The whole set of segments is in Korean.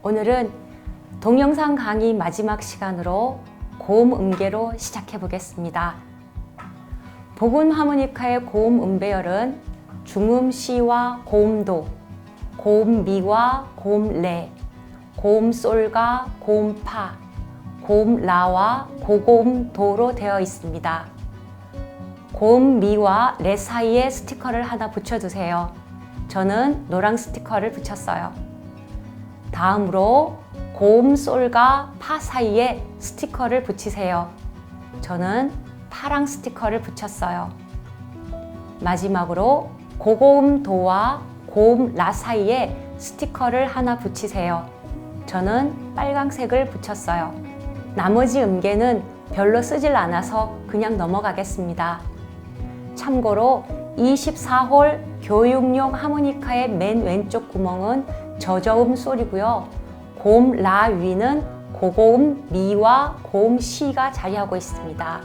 오늘은 동영상 강의 마지막 시간으로 고음 음계로 시작해 보겠습니다. 복음 하모니카의 고음 음배열은 중음 시와 고음 도, 고음 미와 고음 레, 고음 솔과 고음 파, 고음 라와 고고음 도로 되어 있습니다. 고음 미와 레 사이에 스티커를 하나 붙여주세요. 저는 노랑 스티커를 붙였어요. 다음으로 고음 솔과 파 사이에 스티커를 붙이세요. 저는 파랑 스티커를 붙였어요. 마지막으로 고고음 도와 고음 라 사이에 스티커를 하나 붙이세요. 저는 빨강색을 붙였어요. 나머지 음계는 별로 쓰질 않아서 그냥 넘어가겠습니다. 참고로 24홀 교육용 하모니카의 맨 왼쪽 구멍은 저저음 솔이고요. 고음 라 위는 고고음 미와 고음 시가 자리하고 있습니다.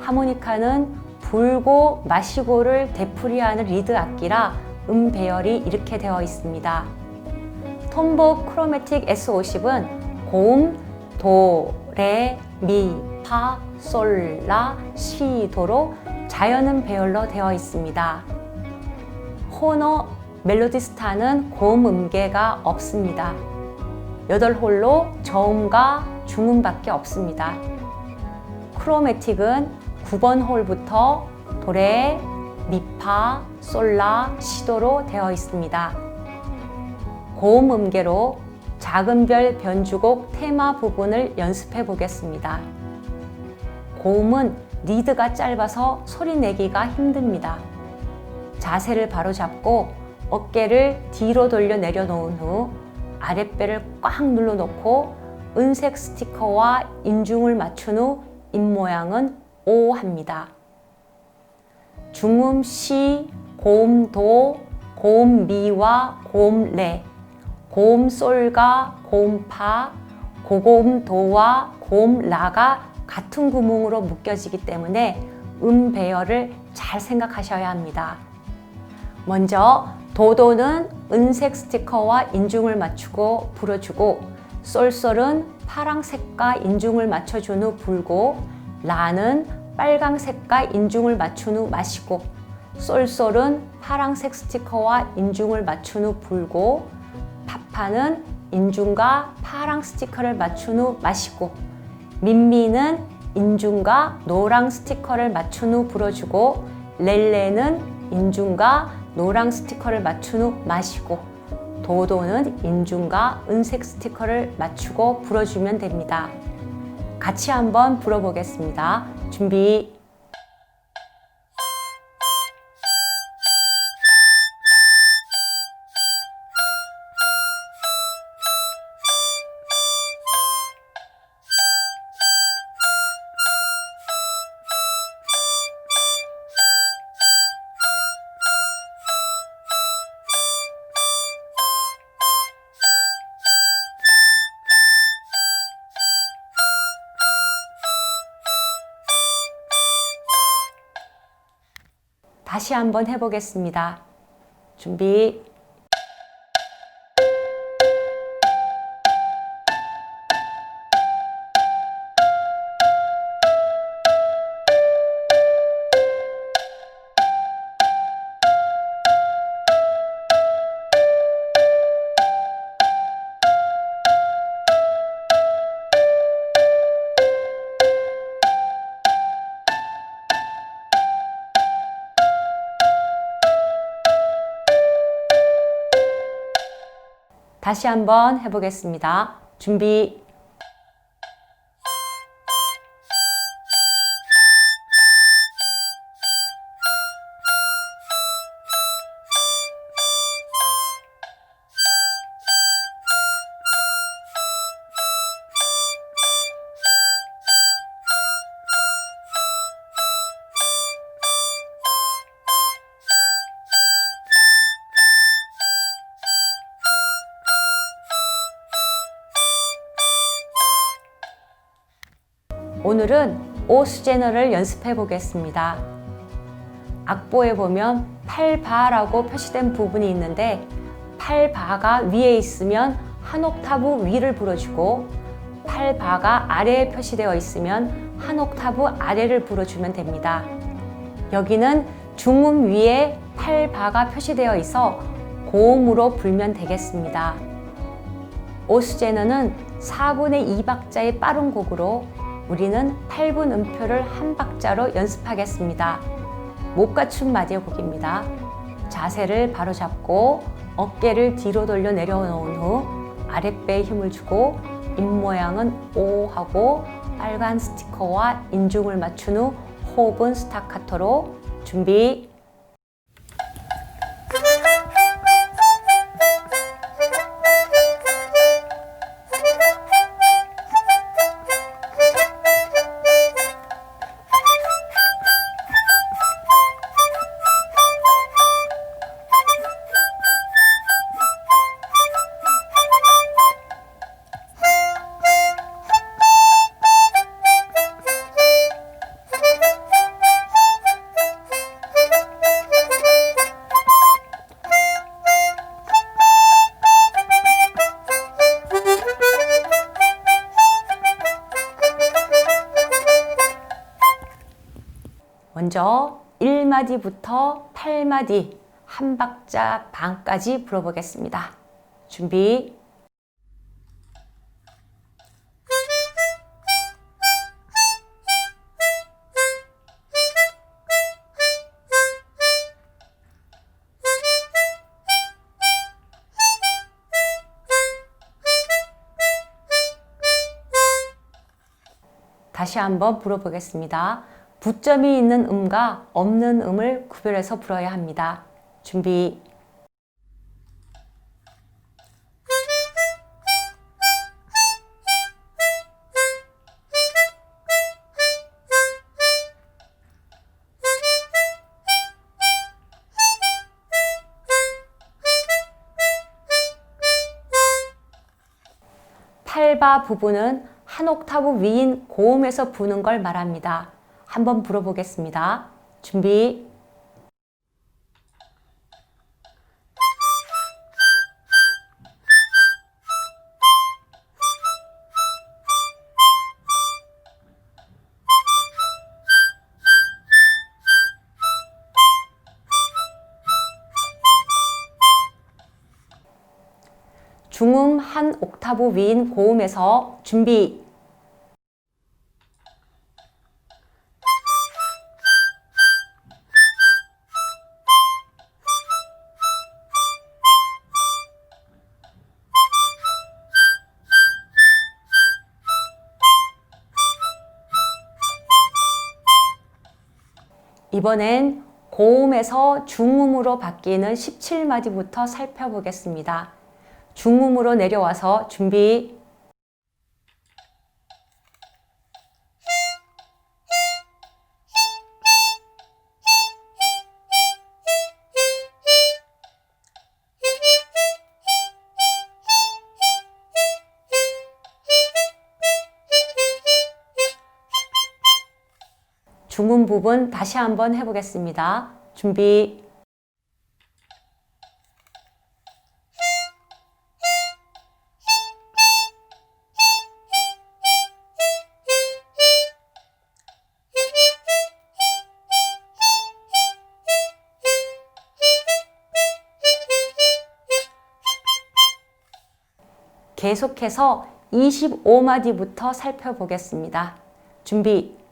하모니카는 불고 마시고를 되풀이하는 리드 악기라 음 배열이 이렇게 되어 있습니다. 톰보 크로매틱 S50은 고음 도, 레, 미, 파, 솔, 라, 시, 도로 자연음 배열로 되어 있습니다. 호너 멜로디스타는 고음 음계가 없습니다. 8홀로 저음과 중음밖에 없습니다. 크로매틱은 9번 홀부터 도레, 미파, 솔라, 시도로 되어 있습니다. 고음 음계로 작은 별 변주곡 테마 부분을 연습해 보겠습니다. 고음은 리드가 짧아서 소리 내기가 힘듭니다. 자세를 바로 잡고 어깨를 뒤로 돌려 내려놓은 후 아랫배를 꽉 눌러 놓고 은색 스티커와 인중을 맞춘 후 입모양은 O 합니다. 중음 시, 고음 도, 고음 미와 고음 레, 고음 솔과 고음 파, 고고음 도와 고음 라가 같은 구멍으로 묶여지기 때문에 음 배열을 잘 생각하셔야 합니다. 먼저 도도는 은색 스티커와 인중을 맞추고 불어주고 쏠쏠은 파랑색과 인중을 맞춰준 후 불고 라는 빨강색과 인중을 맞춘 후 마시고 쏠쏠은 파랑색 스티커와 인중을 맞춘 후 불고 파파는 인중과 파랑 스티커를 맞춘 후 마시고 민미는 인중과 노랑 스티커를 맞춘 후 불어주고 렐레는 인중과 노랑 스티커를 맞춘 후 마시고 도도는 인중과 은색 스티커를 맞추고 불어주면 됩니다. 같이 한번 불어보겠습니다. 준비. 다시 한번 해보겠습니다. 준비. 다시 한번 해보겠습니다. 준비. 오늘은 오 수제너를 연습해 보겠습니다. 악보에 보면 8바라고 표시된 부분이 있는데 8바가 위에 있으면 한 옥타브 위를 불어주고 팔바가 아래에 표시되어 있으면 한 옥타브 아래를 불어주면 됩니다. 여기는 중음 위에 팔바가 표시되어 있어 고음으로 불면 되겠습니다. 오스제너는 4분의 2박자의 빠른 곡으로 우리는 8분 음표를 한 박자로 연습하겠습니다. 못 갖춘 마디의 곡입니다. 자세를 바로 잡고 어깨를 뒤로 돌려 내려놓은 후 아랫배에 힘을 주고 입 모양은 O 하고 빨간 스티커와 인중을 맞춘 후 호흡은 스타카토로 준비 먼저 1마디부터 8마디 한 박자 반까지 불어보겠습니다. 준비 다시 한번 불어보겠습니다. 부점이 있는 음과 없는 음을 구별해서 불어야 합니다. 준비. 팔바 부분은 한 옥타브 위인 고음에서 부는 걸 말합니다. 한번 불어보겠습니다. 준비. 중음 한 옥타브 위인 고음에서 준비. 이번엔 고음에서 중음으로 바뀌는 17마디부터 살펴보겠습니다. 중음으로 내려와서 준비. 부분 다시 한번 해보겠습니다. 준비. 계속해서 25마디부터 살펴보겠습니다. 준비.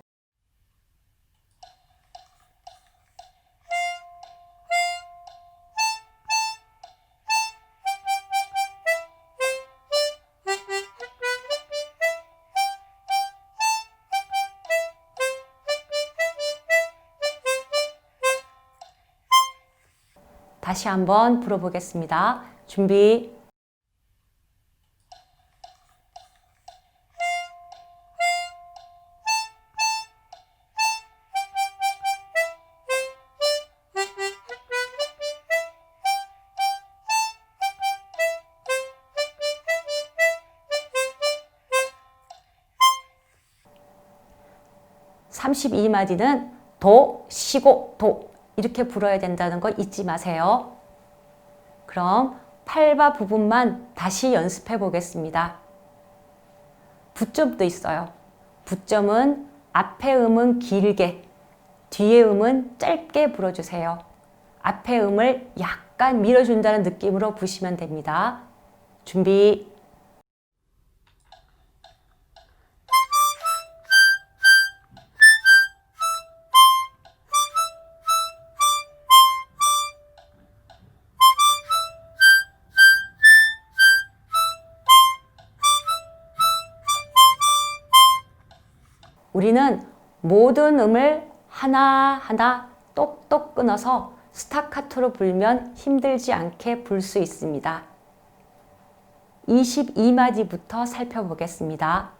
다시 한번 불어보겠습니다. 준비. 삼십이 마디는 도, 시고, 도 이렇게 불어야 된다는 거 잊지 마세요. 그럼 팔바 부분만 다시 연습해 보겠습니다. 부점도 있어요. 부점은 앞에 음은 길게, 뒤에 음은 짧게 불어주세요. 앞에 음을 약간 밀어준다는 느낌으로 부시면 됩니다. 준비. 우리는 모든 음을 하나하나 똑똑 끊어서 스타카토로 불면 힘들지 않게 불 수 있습니다. 22마디부터 살펴보겠습니다.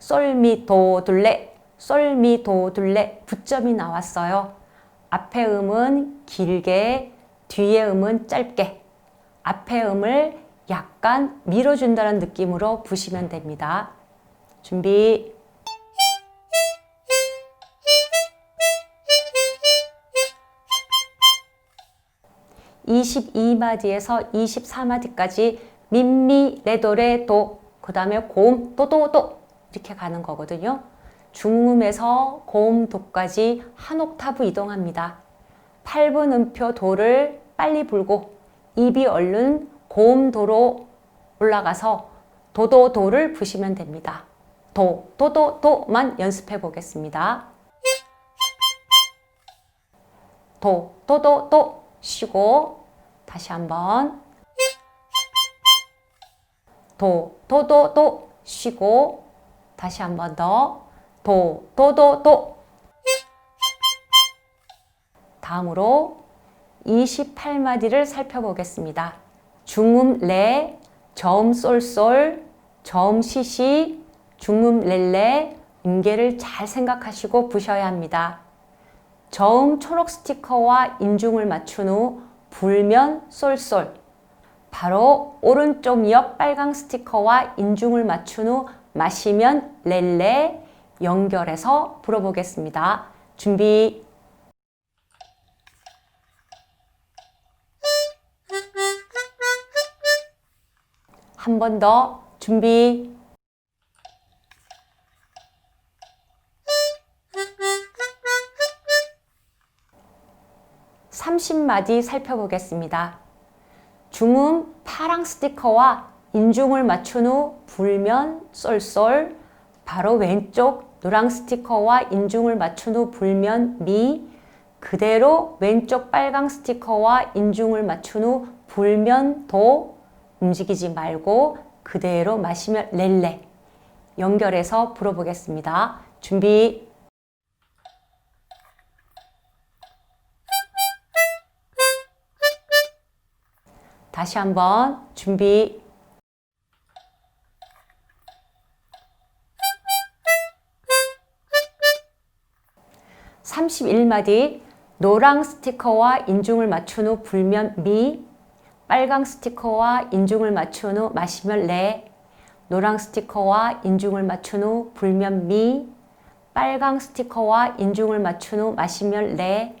솔미 도 둘레 솔미 도 둘레 부점이 나왔어요. 앞에 음은 길게 뒤에 음은 짧게 앞에 음을 약간 밀어준다는 느낌으로 부시면 됩니다. 준비 22마디에서 24마디까지 민미 레도레 도 그 다음에 고음 도도도 이렇게 가는 거거든요. 중음에서 고음 도까지 한 옥타브 이동합니다. 8분 음표 도를 빨리 불고 입이 얼른 고음 도로 올라가서 도도 도를 부시면 됩니다. 도, 도도, 도만 연습해 보겠습니다. 도, 도도, 도 쉬고 다시 한번 도, 도, 도, 도 쉬고 다시 한번 더 도, 도, 도, 도 다음으로 28마디를 살펴보겠습니다. 중음 레, 저음 솔솔, 저음 시시, 중음 렐레, 음계를 잘 생각하시고 부셔야 합니다. 저음 초록 스티커와 인중을 맞춘 후 불면 쏠쏠. 바로 오른쪽 옆 빨강 스티커와 인중을 맞춘 후 마시면 렐레 연결해서 불어보겠습니다. 준비. 한 번 더 준비 30마디 살펴보겠습니다. 중음 파랑 스티커와 인중을 맞춘 후 불면 쏠쏠 바로 왼쪽 노랑 스티커와 인중을 맞춘 후 불면 미 그대로 왼쪽 빨강 스티커와 인중을 맞춘 후 불면 도 움직이지 말고 그대로 마시면 렐레 연결해서 불어보겠습니다. 준비 다시 한번 준비. (31마디) 노랑 스티커와 인중을 맞춘 후 불면 미 빨강 스티커와 인중을 맞춘 후 마시면 레 노랑 스티커와 인중을 맞춘 후 불면 미 빨강 스티커와 인중을 맞춘 후 마시면 레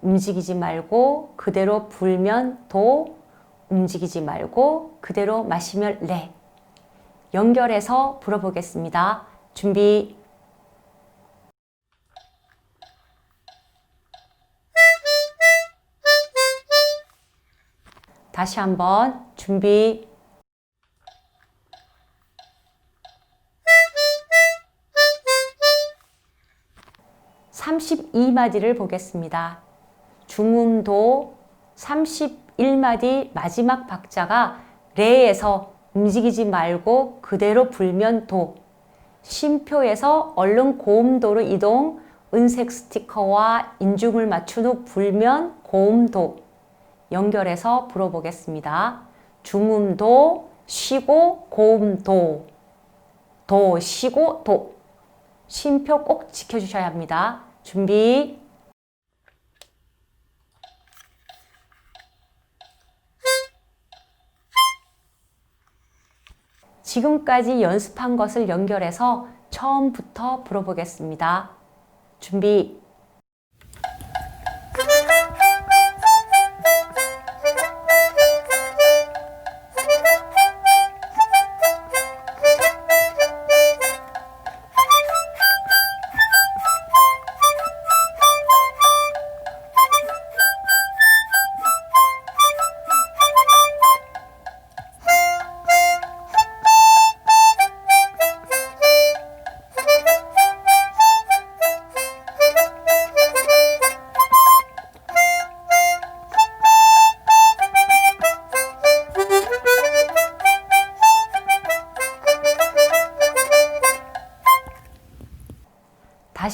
움직이지 말고 그대로 불면 도 움직이지 말고 그대로 마시면 레. 연결해서 불어보겠습니다. 준비. 다시 한번 준비. 삼십마디를 보겠습니다. 중음도 31마디 마지막 박자가 레에서 움직이지 말고 그대로 불면 도. 쉼표에서 얼른 고음도로 이동. 은색 스티커와 인중을 맞춘 후 불면 고음도. 연결해서 불어보겠습니다. 중음도 쉬고 고음도. 도 쉬고 도. 쉼표 꼭 지켜주셔야 합니다. 준비 지금까지 연습한 것을 연결해서 처음부터 불어보겠습니다. 준비.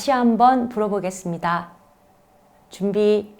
다시 한번 불어보겠습니다. 준비.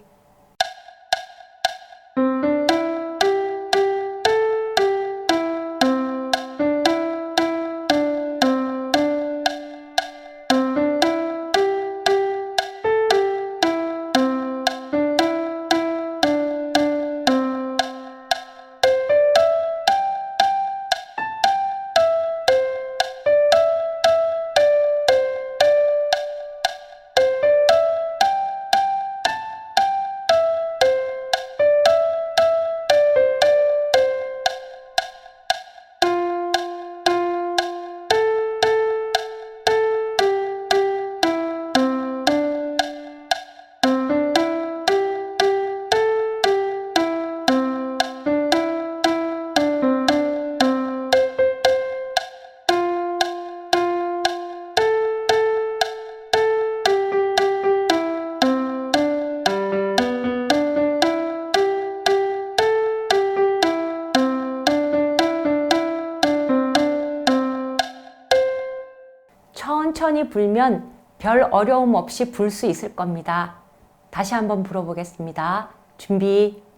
불면 별 어려움 없이 불 수 있을 겁니다. 다시 한번 불어보겠습니다. 준비.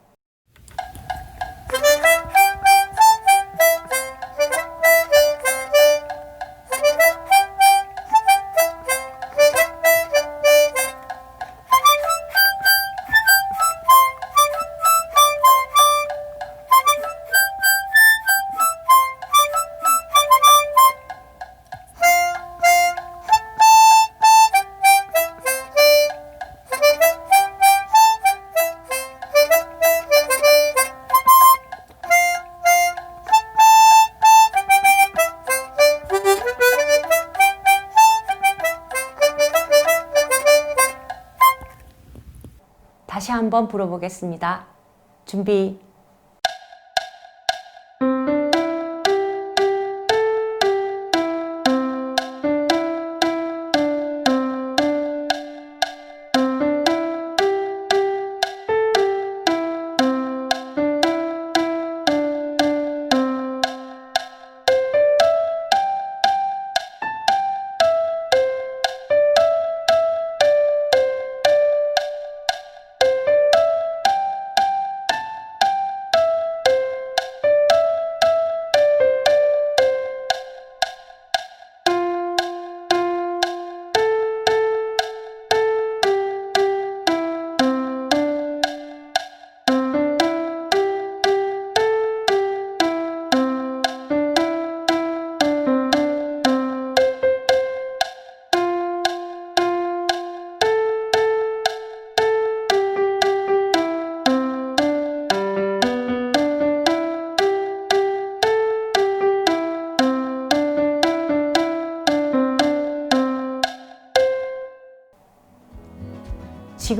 다시 한번 불어보겠습니다. 준비.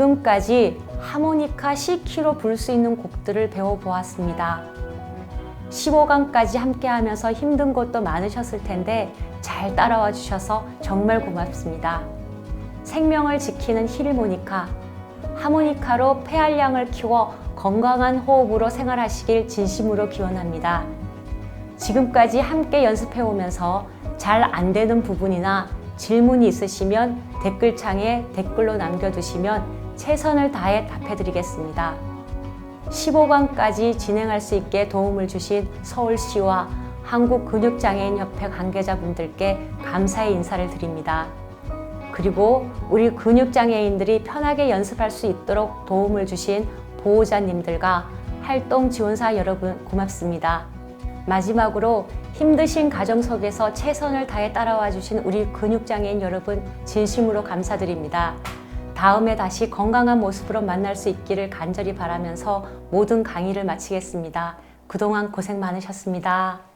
지금까지 하모니카 10kg 불수 있는 곡들을 배워보았습니다. 15강까지 함께 하면서 힘든 것도 많으셨을 텐데 잘 따라와 주셔서 정말 고맙습니다. 생명을 지키는 힐모니카, 하모니카로 폐활량을 키워 건강한 호흡으로 생활하시길 진심으로 기원합니다. 지금까지 함께 연습해 오면서 잘 안 되는 부분이나 질문이 있으시면 댓글창에 댓글로 남겨두시면 최선을 다해 답해드리겠습니다. 15강까지 진행할 수 있게 도움을 주신 서울시와 한국근육장애인협회 관계자분들께 감사의 인사를 드립니다. 그리고 우리 근육장애인들이 편하게 연습할 수 있도록 도움을 주신 보호자님들과 활동 지원사 여러분 고맙습니다. 마지막으로 힘드신 가정 속에서 최선을 다해 따라와 주신 우리 근육장애인 여러분 진심으로 감사드립니다. 다음에 다시 건강한 모습으로 만날 수 있기를 간절히 바라면서 모든 강의를 마치겠습니다. 그동안 고생 많으셨습니다.